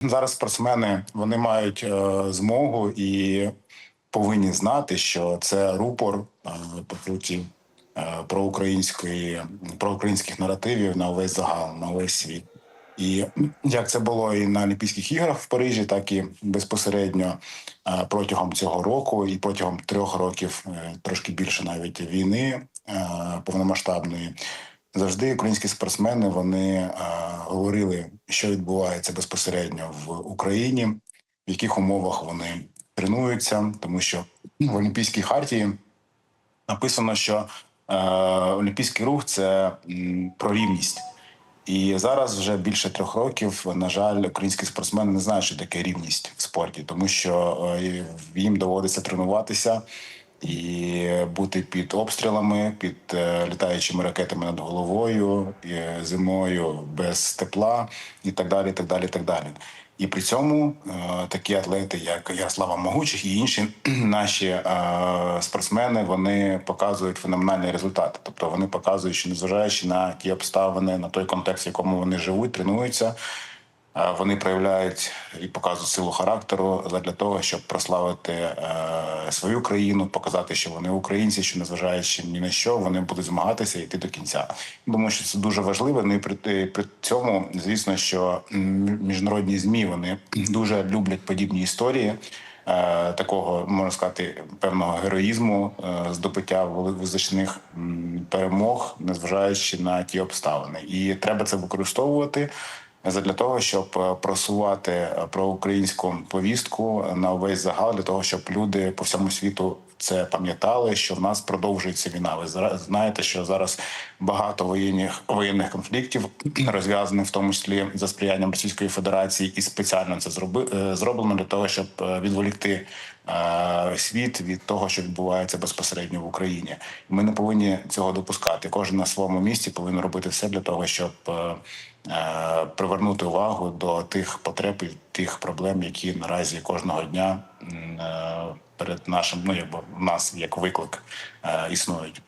Зараз спортсмени вони мають е, змогу і повинні знати, що це рупор е, по суті е, проукраїнської проукраїнських наративів на увесь загал, на увесь світ. І як це було і на Олімпійських іграх в Парижі, так і безпосередньо протягом цього року, і протягом трьох років, трошки більше навіть війни повномасштабної. Завжди українські спортсмени вони говорили, що відбувається безпосередньо в Україні, в яких умовах вони тренуються, тому що в Олімпійській хартії написано, що е, олімпійський рух це про рівність. І зараз вже більше трьох років, на жаль, українські спортсмени не знають, що таке рівність в спорті, тому що е, їм доводиться тренуватися і бути під обстрілами, під е, літаючими ракетами над головою, і зимою без тепла і так далі. Так далі, так далі. І при цьому е, такі атлети, як Ярослава Могучих і інші наші е, спортсмени, вони показують феноменальні результати. Тобто вони показують, що незважаючи на ті обставини, на той контекст, в якому вони живуть, тренуються. Е, Вони проявляють і показують силу характеру для того, щоб прославити е, свою країну, показати, що вони українці, що незважаючи ні на що, вони будуть змагатися йти до кінця. Думаю, що це дуже важливо. Ну і при, при цьому, звісно, що міжнародні змі вони дуже люблять подібні історії. е, Такого можна сказати певного героїзму, здобуття визначних перемог, незважаючи на ті обставини, і треба це використовувати для того, щоб е, просувати е, проукраїнську повістку на увесь загал, для того, щоб люди по всьому світу це пам'ятали, що в нас продовжується війна. Ви знаєте, що зараз багато воєнних воєнних конфліктів розв'язаних, в тому числі за сприянням Російської Федерації, і спеціально це зроби, е, зроблено для того, щоб відволікти світ від того, що відбувається безпосередньо в Україні. Ми не повинні цього допускати. Кожен на своєму місці повинен робити все для того, щоб е, е, привернути увагу до тих потреб і тих проблем, які наразі кожного дня е, перед нашим, ну якби в нас як виклик е, існують.